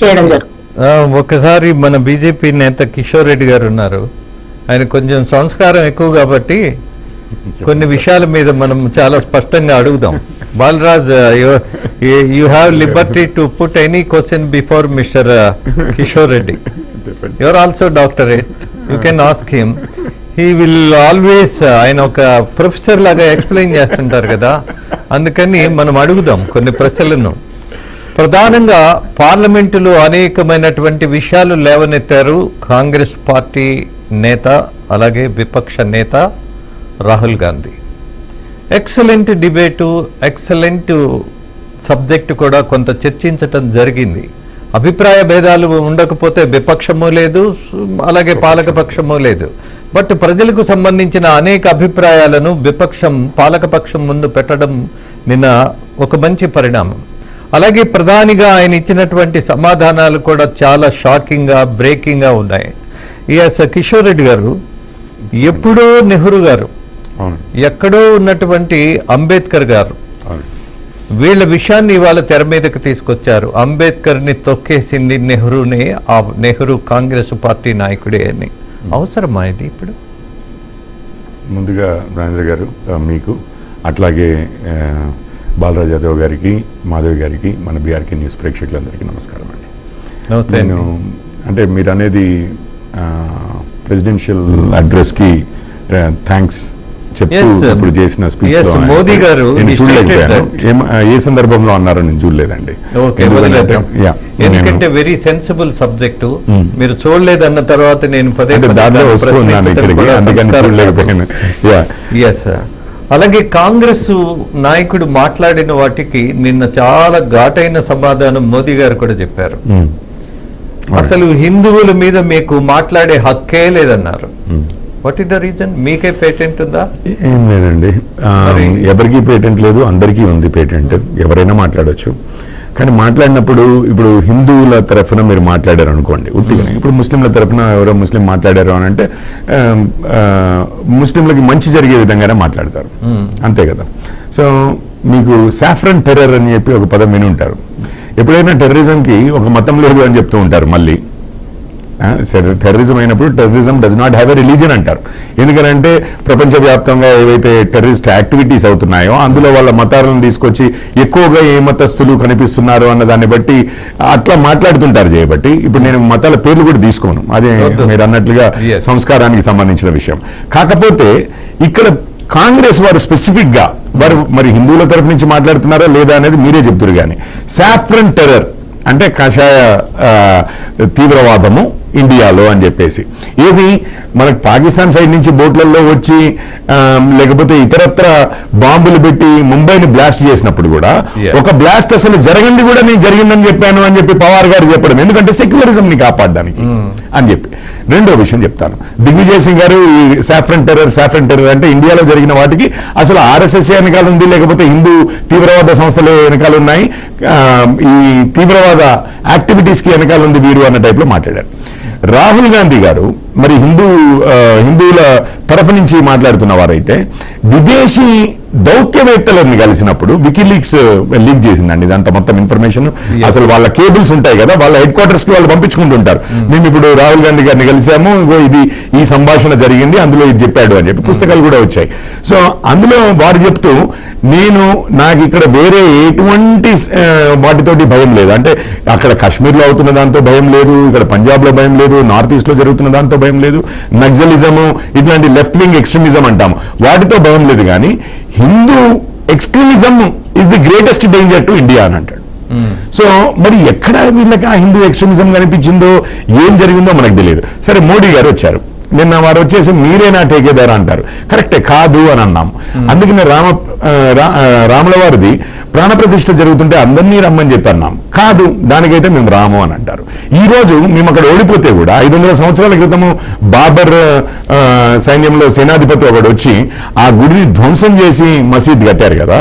చేయడం జరుగుతుంది ఒకసారి మన బీజేపీ నేత కిషోర్ రెడ్డి గారు ఉన్నారు. ఆయన కొంచెం సంస్కారం ఎక్కువ కాబట్టి కొన్ని విషయాల మీద మనం చాలా స్పష్టంగా అడుగుదాం. Balraj you have liberty to put any question before mister Kishore Reddy. Your also doctorate you can ask him he will always ఆయన ఒక ప్రొఫెసర్ లాగా ఎక్స్ప్లెయిన్ చేస్తుంటారు కదా. అందుకని మనం అడుగుదాం కొన్ని ప్రశ్నలను. ప్రధానంగా పార్లమెంటులో అనేకమైనటువంటి విషయాలు లేవనెత్తారు కాంగ్రెస్ పార్టీ నేత అలాగే విపక్ష నేత Rahul Gandhi. Excellent debate excellent subject కూడా కొంత చర్చించటం జరిగింది. అభిప్రాయ భేదాలు ఉండకపోతే విపక్షము లేదు అలాగే పాలకపక్షము లేదు. బట్ ప్రజలకు సంబంధించిన అనేక అభిప్రాయాలను విపక్షం పాలకపక్షం ముందు పెట్టడం నిన్న ఒక మంచి పరిణామం. అలాగే ప్రధానిగా ఆయన ఇచ్చినటువంటి సమాధానాలు కూడా చాలా షాకింగ్గా బ్రేకింగ్గా ఉన్నాయి. ఎస్ కిషోర్ రెడ్డి గారు ఎప్పుడో నెహ్రూ గారు ఎక్కడో ఉన్నటువంటి అంబేద్కర్ గారు వీళ్ళ విషయాన్ని ఇవాళ తెర మీదకి తీసుకొచ్చారు. అంబేద్కర్ని తొక్కేసింది నెహ్రూనే ఆ నెహ్రూ కాంగ్రెస్ పార్టీ నాయకుడే అని. అవసరమా ఇది ఇప్పుడు? ముందుగా రాజేంద్ర గారు మీకు అట్లాగే బాలరాజ్ యాదవ్ గారికి మాధవ్ గారికి మన బీఆర్కే న్యూస్ ప్రేక్షకులందరికీ నమస్కారం అండి. నమస్తే నేను అంటే మీరు అనేది ప్రెసిడెన్షియల్ అడ్రస్కి థ్యాంక్స్. ఇప్పుడు చేసిన స్పీచ్ మోదీ గారు, ఏం- సందర్భంలో అన్నారో నేను చూడలేదండి. ఓకే ఎందుకంటే- వెరీ సెన్సిబుల్ సబ్జెక్టు మీరు చూడలేదన్న తర్వాత నేను పదే దాన్ని వస్తున్నాను ఇక్కడికి. కూడా అందుకని. చూడలేకపోయాను. యా ఎస్ అలాగే కాంగ్రెస్ నాయకుడు మాట్లాడిన వాటికి నిన్న చాలా ఘాటైన సమాధానం మోదీ గారు కూడా చెప్పారు. అసలు హిందువుల మీద మీకు మాట్లాడే హక్కే లేదన్నారు. వాట్ ఇస్ ద రీజన్ మీకే పేటెంట్ ఉందా? ఏం లేదండి. ఎవరికీ పేటెంట్ లేదు అందరికీ ఉంది పేటెంట్ ఎవరైనా మాట్లాడొచ్చు. కానీ మాట్లాడినప్పుడు ఇప్పుడు హిందువుల తరఫున మీరు మాట్లాడారు అనుకోండి ఉట్టిగానే ఇప్పుడు ముస్లింల తరఫున ఎవరో ముస్లిం మాట్లాడారు అని అంటే ముస్లింలకి మంచి జరిగే విధంగానే మాట్లాడతారు. అంతే కదా. సో మీకు సాఫ్రన్ టెర్రర్ అని చెప్పి ఒక పదం విని ఉంటారు ఎప్పుడైనా టెర్రరిజంకి ఒక మతం లేదు అని చెప్తూ ఉంటారు మళ్ళీ. టెర్రరిజం అయినప్పుడు terrorism does not have a religion అంటారు. ఎందుకంటే ప్రపంచవ్యాప్తంగా ఏవైతే టెర్రరిస్ట్ యాక్టివిటీస్ అవుతున్నాయో అందులో వాళ్ళ మతాలను తీసుకొచ్చి ఎక్కువగా ఏ మతస్థులు కనిపిస్తున్నారు అన్న దాన్ని బట్టి అట్లా మాట్లాడుతుంటారు చేయబట్టి ఇప్పుడు నేను మతాల పేర్లు కూడా తీసుకోను. అదే. మీరు అన్నట్లుగా. సంస్కారానికి సంబంధించిన విషయం. కాకపోతే ఇక్కడ కాంగ్రెస్ వారు స్పెసిఫిక్గా వారు మరి హిందువుల తరఫు నుంచి మాట్లాడుతున్నారా లేదా అనేది మీరే చెప్తురు కానీ సాఫ్రన్ టెర్రర్ అంటే కషాయ తీవ్రవాదము ఇండియాలో అని చెప్పేసి. ఏది? మనకు పాకిస్తాన్ సైడ్ నుంచి బోట్లలో వచ్చి లేకపోతే ఇతరత్ర బాంబులు పెట్టి ముంబైని బ్లాస్ట్ చేసినప్పుడు కూడా. ఒక బ్లాస్ట్ అసలు జరగంది కూడా నేను జరిగిందని చెప్పాను అని చెప్పి పవార్ గారు చెప్పడం. ఎందుకంటే సెక్యులరిజం ని కాపాడడానికి అని చెప్పి. రెండో విషయం చెప్తాను. దిగ్విజయ్ సింగ్ గారు ఈ సాఫ్రన్ టెర్రర్ సాఫ్రన్ టెర్రర్ అంటే ఇండియాలో జరిగిన వాటికి అసలు ఆర్ఎస్ఎస్ వెనకాల ఉంది లేకపోతే హిందూ తీవ్రవాద సంస్థలు వెనకాల ఉన్నాయి. ఈ తీవ్రవాద యాక్టివిటీస్కి వెనకాల ఉంది వీరు అన్న టైప్లో మాట్లాడారు. రాహుల్ గాంధీ గారు మరి హిందూ హిందువుల తరఫు నుంచి మాట్లాడుతున్న వారైతే విదేశీ దౌత్యవేత్తలను కలిసినప్పుడు వికీలీక్స్ లీక్ చేసిందండి. ఇదంతా మొత్తం ఇన్ఫర్మేషన్ అసలు వాళ్ళ కేబుల్స్ ఉంటాయి కదా వాళ్ళ హెడ్ క్వార్టర్స్కి వాళ్ళు పంపించుకుంటుంటారు. మేము ఇప్పుడు రాహుల్ గాంధీ గారిని కలిసాము ఇది ఈ సంభాషణ జరిగింది అందులో ఇది చెప్పాడు అని చెప్పి పుస్తకాలు కూడా వచ్చాయి. సో అందులో వారు చెప్తూ నేను నాకు ఇక్కడ వేరే ఎటువంటి వాటితోటి భయం లేదు. అంటే అక్కడ కాశ్మీర్లో అవుతున్న దాంతో భయం లేదు ఇక్కడ పంజాబ్లో భయం లేదు నార్త్ ఈస్ట్లో జరుగుతున్న దాంతో భయం లేదు. నక్సలిజము ఇట్లాంటి లెఫ్ట్ వింగ్ ఎక్స్ట్రీమిజం అంటాము. వాటితో భయం లేదు కానీ Hindu extremism is the greatest danger to India అని అంటాడు. సో మరి ఎక్కడ వీళ్ళకి ఆ హిందూ ఎక్స్ట్రీమిజం కనిపించిందో ఏం జరిగిందో మనకు తెలియదు. సరే మోడీ గారు వచ్చారు. నిన్న వారు వచ్చేసి మీరేనా టేకేదారా అంటారు. కరెక్టే కాదు అని అన్నాం. అందుకనే రామ రా- రాముల వారిది ప్రాణప్రతిష్ఠ జరుగుతుంటే అందరినీ రమ్మని చెప్పి అన్నాం. కాదు దానికైతే మేము రాము అని అంటారు. ఈ రోజు మేము అక్కడ ఓడిపోతే కూడా ఐదు వందల సంవత్సరాల క్రితము బాబర్ ఆ, సైన్యంలో సేనాధిపతి ఒకడు వచ్చి ఆ గుడిని ధ్వంసం చేసి మసీద్ కట్టారు కదా.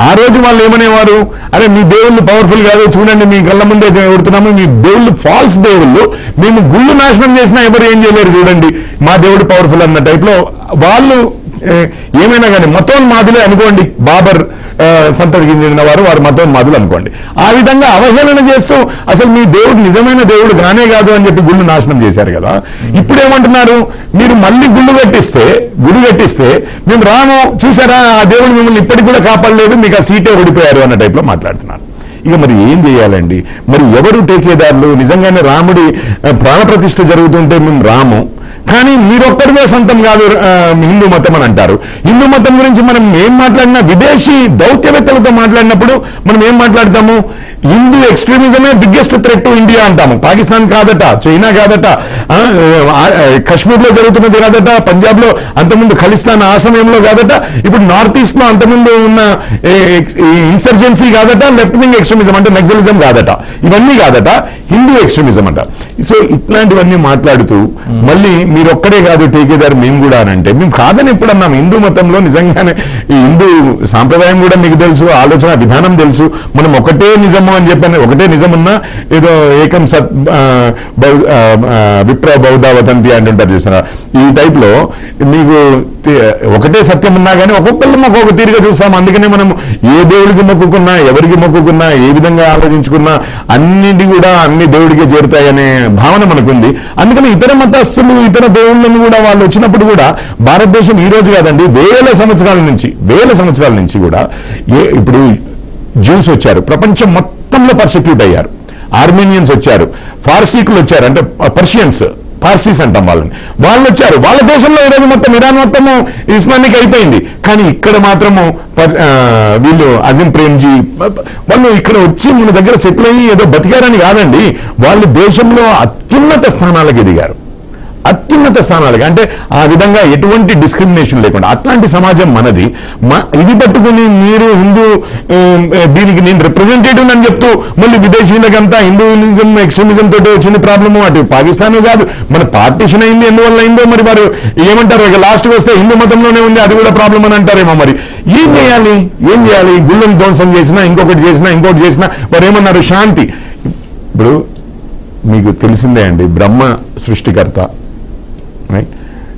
ఆ రోజు వాళ్ళు ఏమనేవారు? అరే మీ దేవుళ్ళు పవర్ఫుల్ కాదు చూడండి మీ కళ్ళ ముందే కొడుతున్నాము మీ దేవుళ్ళు ఫాల్స్ దేవుళ్ళు మేము గుళ్ళు నాశనం చేసినా ఎవరు ఏం చేయలేరు చూడండి. మా దేవుడు పవర్ఫుల్ అన్న టైప్లో వాళ్ళు ఏమైనా కానీ మతోన్మాదులే అనుకోండి. బాబర్ సంతతికి చెందిన వారు వారు మతం అనుకోండి. ఆ విధంగా అవహేళన చేస్తూ అసలు మీ దేవుడు నిజమైన దేవుడు కానే కాదు అని చెప్పి గుళ్ళు నాశనం చేశారు కదా. ఇప్పుడు ఏమంటున్నారు మీరు మళ్ళీ గుళ్ళు కట్టిస్తే గుడి కట్టిస్తే మేము రాము చూసారా ఆ దేవుడు మిమ్మల్ని ఇప్పటికి కూడా కాపాడలేదు మీకు ఆ సీటే ఓడిపోయారు అన్న టైప్లో మాట్లాడుతున్నారు. ఇక మరి ఏం చేయాలండి? మరి ఎవరు టేకేదారులు? నిజంగానే రాముడి ప్రాణప్రతిష్ఠ జరుగుతుంటే మేము రాము. కానీ మీరొక్కడిదే సొంతం కాదు హిందూ మతం అని అంటారు. హిందూ మతం గురించి మనం ఏం మాట్లాడినా విదేశీ దౌత్యవేత్తలతో మాట్లాడినప్పుడు మనం ఏం మాట్లాడతాము? హిందూ ఎక్స్ట్రీమిజమే బిగ్గెస్ట్ థ్రెట్ టు ఇండియా అంటాము. పాకిస్తాన్ కాదట చైనా కాదట కశ్మీర్లో జరుగుతున్నది కాదట పంజాబ్లో అంతకుముందు ఖలిస్తాన్ ఆ సమయంలో కాదట ఇప్పుడు నార్త్ ఈస్ట్లో అంతకుముందు ఉన్న ఇన్సర్జెన్సీ కాదట లెఫ్ట్ వింగ్ ఎక్స్ట్రీమిజం అంటే నక్సలిజం కాదట. ఇవన్నీ కాదట హిందూ ఎక్స్ట్రీమిజం అంట. సో ఇట్లాంటివన్నీ మాట్లాడుతూ మళ్ళీ మీరు ఒక్కడే కాదు టీకేదారు మేము కూడా అని అంటే. మేము కాదని ఎప్పుడన్నాం హిందూ మతంలో నిజంగానే ఈ హిందూ సాంప్రదాయం కూడా మీకు తెలుసు ఆలోచన విధానం తెలుసు. మనం ఒకటే నిజము అని చెప్పాను ఒకటే నిజమున్నా ఏదో ఏకం సత్ బౌ- విప్ర బౌద్ధ వదంతి అంటుంటారు చూసారా? ఈ టైప్లో మీకు ఒకటే సత్యం ఉన్నా కానీ ఒక్కొక్కళ్ళు ఒక్కొక్క తీరుగా చూస్తాం. అందుకనే మనం ఏ దేవుడికి మొక్కుకున్నా ఎవరికి మొక్కుకున్నా ఏ విధంగా ఆలోచించుకున్నా అన్నిటి కూడా అన్ని దేవుడికే చేరుతాయనే భావన మనకుంది. అందుకని ఇతర మతస్థులు ఇతర దేవుళ్ళను కూడా వాళ్ళు వచ్చినప్పుడు కూడా భారతదేశం ఈ రోజు కాదండి వేల సంవత్సరాల నుంచి వేల సంవత్సరాల నుంచి కూడా ఏ ఇప్పుడు జ్యూస్ వచ్చారు ప్రపంచం మొత్తంలో పర్సిక్యూట్ అయ్యారు. ఆర్మేనియన్స్ వచ్చారు ఫార్సీకులు వచ్చారు అంటే పర్షియన్స్ పార్సీస్ అంటాం వాళ్ళని. వాళ్ళు వచ్చారు వాళ్ళ దేశంలో ఈరోజు మొత్తం ఇరాన్ మొత్తము ఇస్లామిక్ అయిపోయింది. కానీ ఇక్కడ మాత్రము వీళ్ళు అజిం ప్రేమ్జీ వాళ్ళు ఇక్కడ వచ్చి మన దగ్గర సెటిల్ అయ్యి ఏదో బతికారని కాదండి వాళ్ళు దేశంలో అత్యున్నత స్థానాలకు ఎదిగారు. అత్యున్నత స్థానాలకి అంటే ఆ విధంగా ఎటువంటి డిస్క్రిమినేషన్ లేకుండా అట్లాంటి సమాజం మనది. ఇది పట్టుకుని మీరు హిందూ దీనికి నేను రిప్రజెంటేటివ్ అని చెప్తూ మళ్ళీ విదేశీయులకంతా హిందూయిజం ఎక్స్ట్రీమిజం తోటి వచ్చిన ప్రాబ్లము అటు పాకిస్తాన్ కాదు మన పార్టీషన్ అయింది ఎందువల్ల అయిందో మరి వారు ఏమంటారు? ఇక లాస్ట్ వస్తే హిందూ మతంలోనే ఉంది అది కూడా ప్రాబ్లం అని అంటారేమో మరి. ఏం చేయాలి? ఏం చేయాలి? గుళ్ళను ధ్వంసం చేసినా ఇంకొకటి చేసినా ఇంకొకటి చేసినా వారు ఏమన్నారు? శాంతి. ఇప్పుడు మీకు తెలిసిందే అండి బ్రహ్మ సృష్టికర్త. రైట్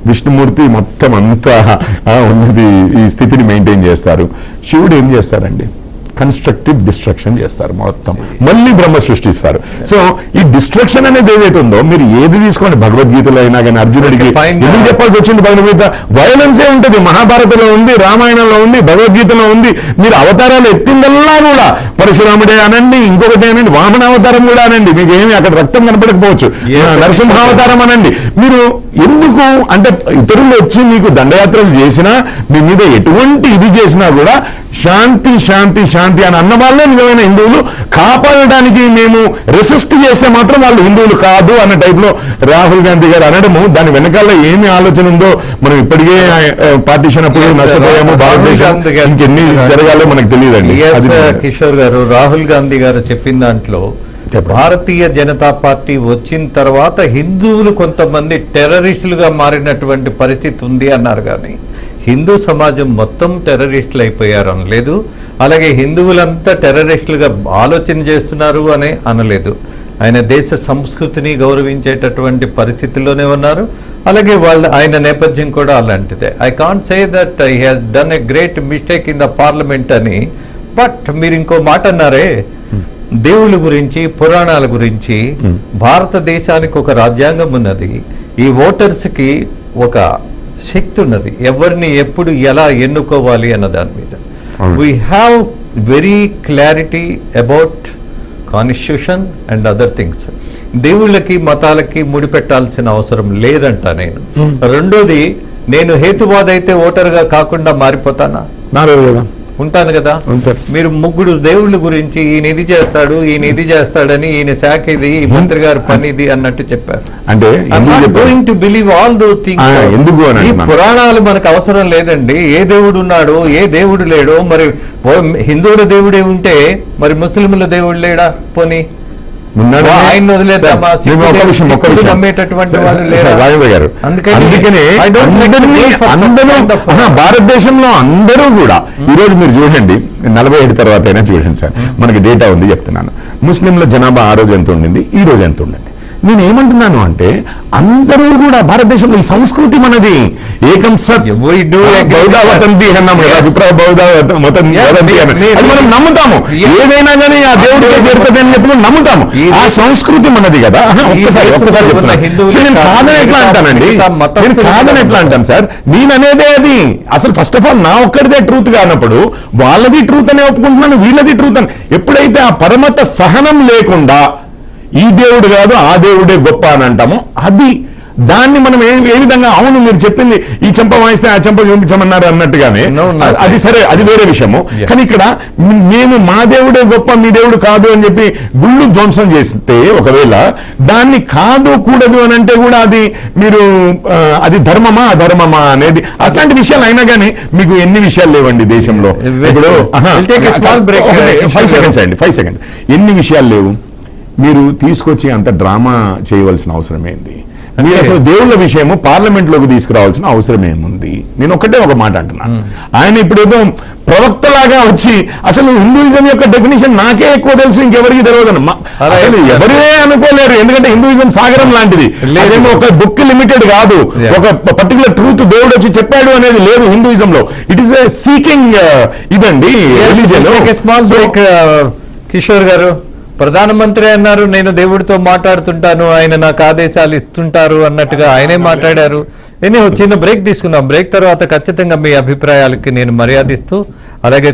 విష్ణుమూర్తి మొత్తం అంతా ఆ, ఉన్నది ఈ స్థితిని మెయింటైన్ చేస్తారు. శివుడు ఏం చేస్తారండి? కన్స్ట్రక్టివ్ డిస్ట్రక్షన్ చేస్తారు మొత్తం. మళ్ళీ బ్రహ్మ సృష్టిస్తారు. సో ఈ డిస్ట్రక్షన్ అనేది ఏదైతే ఉందో మీరు ఏది తీసుకోండి? భగవద్గీతలో అయినా కానీ అర్జునుడికి. ఎందుకు చెప్పాల్సి వచ్చింది భగవద్గీత? వైలెన్సే ఉంటుంది. మహాభారతంలో ఉంది రామాయణంలో ఉంది భగవద్గీతలో ఉంది. మీరు అవతారాలు ఎత్తిందల్లా కూడా పరశురాముడే అనండి ఇంకొకటి అనండి వామన అవతారం కూడా అనండి. మీకు ఏమి అక్కడ రక్తం కనపడకపోవచ్చు. Yes, ఆ, నరసింహావతారం అనండి. మీరు ఎందుకు అంటే ఇతరులు వచ్చి మీకు దండయాత్రలు చేసినా మీ మీద ఎటువంటి ఇది చేసినా కూడా శాంతి శాంతి శాంతి అని అన్న వాళ్ళే నిజమైన హిందువులు కాపాడడానికి మేము రెసిస్ట్ చేస్తే మాత్రం వాళ్ళు హిందువులు కాదు అన్న టైప్లో రాహుల్ గాంధీ గారు అనడము దాని వెనకాల ఏమి ఆలోచన ఉందో మనం ఇప్పటికే పార్టీషన్ అప్పుడు. నష్టపోయాము భారతదేశం ఇంకెన్ని జరగాలో మనకు తెలియదండి sir, కిషోర్ గారు రాహుల్ గాంధీ గారు చెప్పిన దాంట్లో. భారతీయ జనతా పార్టీ వచ్చిన తర్వాత హిందువులు కొంతమంది టెర్రరిస్టులుగా మారినటువంటి పరిస్థితి ఉంది అన్నారు కానీ హిందూ సమాజం మొత్తం టెర్రరిస్టులు అయిపోయారు అనలేదు. అలాగే హిందువులంతా టెర్రరిస్టులుగా ఆలోచన చేస్తున్నారు అని అనలేదు. ఆయన దేశ సంస్కృతిని గౌరవించేటటువంటి పరిస్థితిలోనే ఉన్నారు. అలాగే వాళ్ళ ఆయన నేపథ్యం కూడా అలాంటిదే. I can't say that I has done a great mistake in the parliament అని బట్ మీరు ఇంకో మాట అన్నారే. దేవుళ్ళ గురించి పురాణాల గురించి భారతదేశానికి ఒక రాజ్యాంగం ఉన్నది. ఈ ఓటర్స్కి ఒక శక్తి ఉన్నది. ఎవరిని ఎప్పుడు ఎలా ఎన్నుకోవాలి అన్న దాని మీద. We have very clarity about constitution and other things దేవుళ్ళకి మతాలకి ముడిపెట్టాల్సిన అవసరం లేదంట నేను. రెండోది నేను హేతువాద అయితే ఓటర్గా కాకుండా మారిపోతానా? కదా ఉంటాను కదా. మీరు ముగ్గురు దేవుళ్ళ గురించి ఈయన ఇది చేస్తాడు ఈయన ఇది చేస్తాడని ఈయన శాఖ ఇది ఈ మంత్రి గారి పని ఇది అన్నట్టు చెప్పారు అంటే? Going to believe all those things ఎందుకు ఈ. పురాణాలు మనకు అవసరం లేదండి ఏ దేవుడు ఉన్నాడు ఏ దేవుడు లేడు మరి హిందువుల దేవుడే ఉంటే మరి ముస్లింల దేవుడు లేడా పోనీ గారు అందుకని భారతదేశంలో అందరూ కూడా ఈ రోజు మీరు చూడండి నలభై ఏడు తర్వాత అయినా చూడండి సార్. మనకి డేటా ఉంది చెప్తున్నాను. ముస్లింల జనాభా ఆ రోజు ఎంత ఉండింది? ఈ రోజు ఎంత ఉండింది? నేను ఏమంటున్నాను అంటే అందరూ కూడా భారతదేశంలో ఈ సంస్కృతి మనది. ఏకం సత్. కదా. అభిప్రాయ అది మనం నమ్ముతాము. ఏదైనా కానీ ఆ దేవుడికే చేరుతుంది అని చెప్పి నమ్ముతాము. ఆ సంస్కృతి మనది కదా. ఒక్కసారి ఒక్కసారి ఉన్న చెప్తున్నా. హిందువులే సో నేను కాదు, కాదని ఎట్లా అంటానండి? నేను కాదని ఎట్లా అంటాను సార్? నేను అనేదే అది. అసలు ఫస్ట్ ఆఫ్ ఆల్ నా ఒక్కడిదే ట్రూత్ కానప్పుడు వాళ్ళది ట్రూత్ అనే ఒప్పుకుంటున్నాను వీళ్ళది ట్రూత్ అని. ఎప్పుడైతే ఆ పరమత సహనం లేకుండా ఈ దేవుడు కాదు ఆ దేవుడే గొప్ప అని అంటామో అది దాన్ని మనం ఏ ఏ విధంగా అవును మీరు చెప్పింది ఈ చెంప వాయిస్తే ఆ చెంప చూపించమన్నారు అన్నట్టుగానే. అది- సరే అది వేరే విషయము. కానీ ఇక్కడ మేము మా దేవుడే గొప్ప మీ దేవుడు కాదు అని చెప్పి గుళ్ళు ధ్వంసం చేస్తే ఒకవేళ దాన్ని కాదు కూడదు అని అంటే కూడా అది మీరు అది ధర్మమా అధర్మమా అనేది అట్లాంటి విషయాలు అయినా కానీ మీకు ఎన్ని విషయాలు లేవండి దేశంలో ఇప్పుడు. ఫైవ్ సెకండ్స్ అండి ఫైవ్ సెకండ్ ఎన్ని విషయాలు లేవు మీరు తీసుకొచ్చి అంత డ్రామా చేయవలసిన అవసరం ఏంది మీరు అసలు దేవుళ్ళ విషయము పార్లమెంట్లోకి తీసుకురావాల్సిన అవసరం ఏముంది నేను ఒకటే ఒక మాట అంటున్నాను. ఆయన ఇప్పుడు ఏదో ప్రవక్తలాగా వచ్చి అసలు హిందూయిజం యొక్క డెఫినేషన్ నాకే ఎక్కువ తెలుసు ఇంకెవరికి తెలియదు అసలు. ఎవరే అనుకోలేరు. ఎందుకంటే హిందూయిజం సాగరం లాంటిది. లేదు. అదేమో ఒక బుక్ లిమిటెడ్ కాదు. ఒక పర్టికులర్ ట్రూత్ దేవుడు వచ్చి చెప్పాడు అనేది లేదు హిందూయిజం లో ఇట్ ఈస్ సీకింగ్ ఇదండి రిలీజియన్ బ్రేక్ కిషోర్ గారు. ప్రధానమంత్రి అన్నారు నేను దేవుడితో మాట్లాడుతుంటాను ఆయన నాకు ఆదేశాలు ఇస్తుంటారు అన్నట్టుగా ఆయనే మాట్లాడారు. నేను చిన్న బ్రేక్ తీసుకుందాం. బ్రేక్ తర్వాత ఖచ్చితంగా మీ అభిప్రాయాలకి నేను మర్యాదిస్తూ అలాగే